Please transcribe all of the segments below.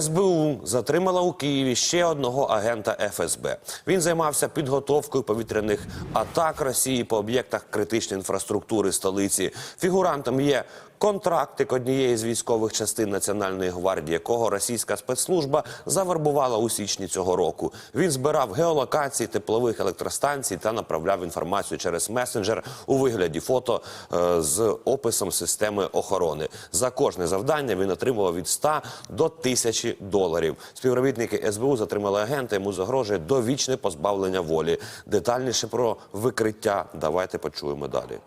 СБУ затримала у Києві ще одного агента ФСБ. Він займався підготовкою повітряних атак Росії по об'єктах критичної інфраструктури столиці. Фігурантом є контрактик однієї з військових частин Національної гвардії, якого російська спецслужба завербувала у січні цього року. Він збирав геолокації теплових електростанцій та направляв інформацію через месенджер у вигляді фото е, з описом системи охорони. За кожне завдання він отримував від 100 до 1000 доларів. Співробітники СБУ затримали агента. Йому загрожує довічне позбавлення волі. Детальніше про викриття давайте почуємо далі.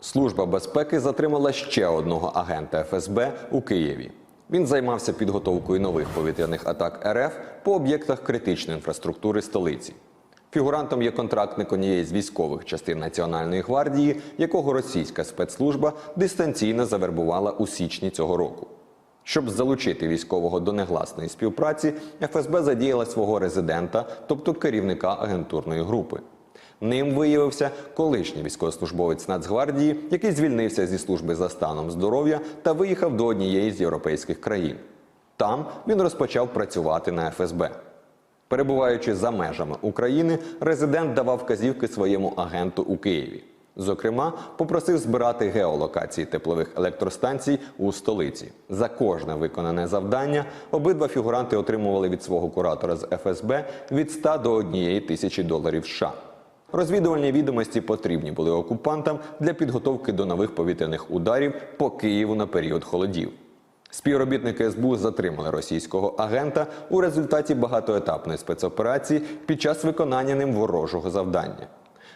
Служба безпеки затримала ще одного агента ФСБ у Києві. Він займався підготовкою нових повітряних атак РФ по об'єктах критичної інфраструктури столиці. Фігурантом є контрактник однієї з військових частин Національної гвардії, якого російська спецслужба дистанційно завербувала у січні цього року. Щоб залучити військового до негласної співпраці, ФСБ задіяла свого резидента, тобто керівника агентурної групи. Ним виявився колишній військовослужбовець Нацгвардії, який звільнився зі служби за станом здоров'я та виїхав до однієї з європейських країн. Там він розпочав працювати на ФСБ. Перебуваючи за межами України, резидент давав вказівки своєму агенту у Києві. Зокрема, попросив збирати геолокації теплових електростанцій у столиці. За кожне виконане завдання обидва фігуранти отримували від свого куратора з ФСБ від 100 до 1 тисячі доларів США. Розвідувальні відомості потрібні були окупантам для підготовки до нових повітряних ударів по Києву на період холодів. Співробітники СБУ затримали російського агента у результаті багатоетапної спецоперації під час виконання ним ворожого завдання.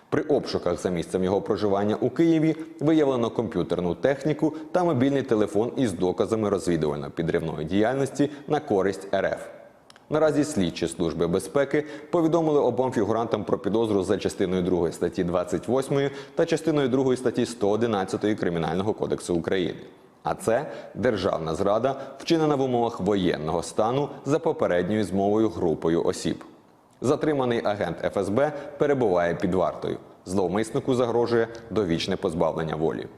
При обшуках за місцем його проживання у Києві виявлено комп'ютерну техніку та мобільний телефон із доказами розвідувально-підривної діяльності на користь РФ. Наразі слідчі служби безпеки повідомили обом фігурантам про підозру за частиною 2 статті 28 та частиною 2 статті 111 Кримінального кодексу України. А це державна зрада, вчинена в умовах воєнного стану за попередньою змовою групою осіб. Затриманий агент ФСБ перебуває під вартою. Зловмиснику загрожує довічне позбавлення волі.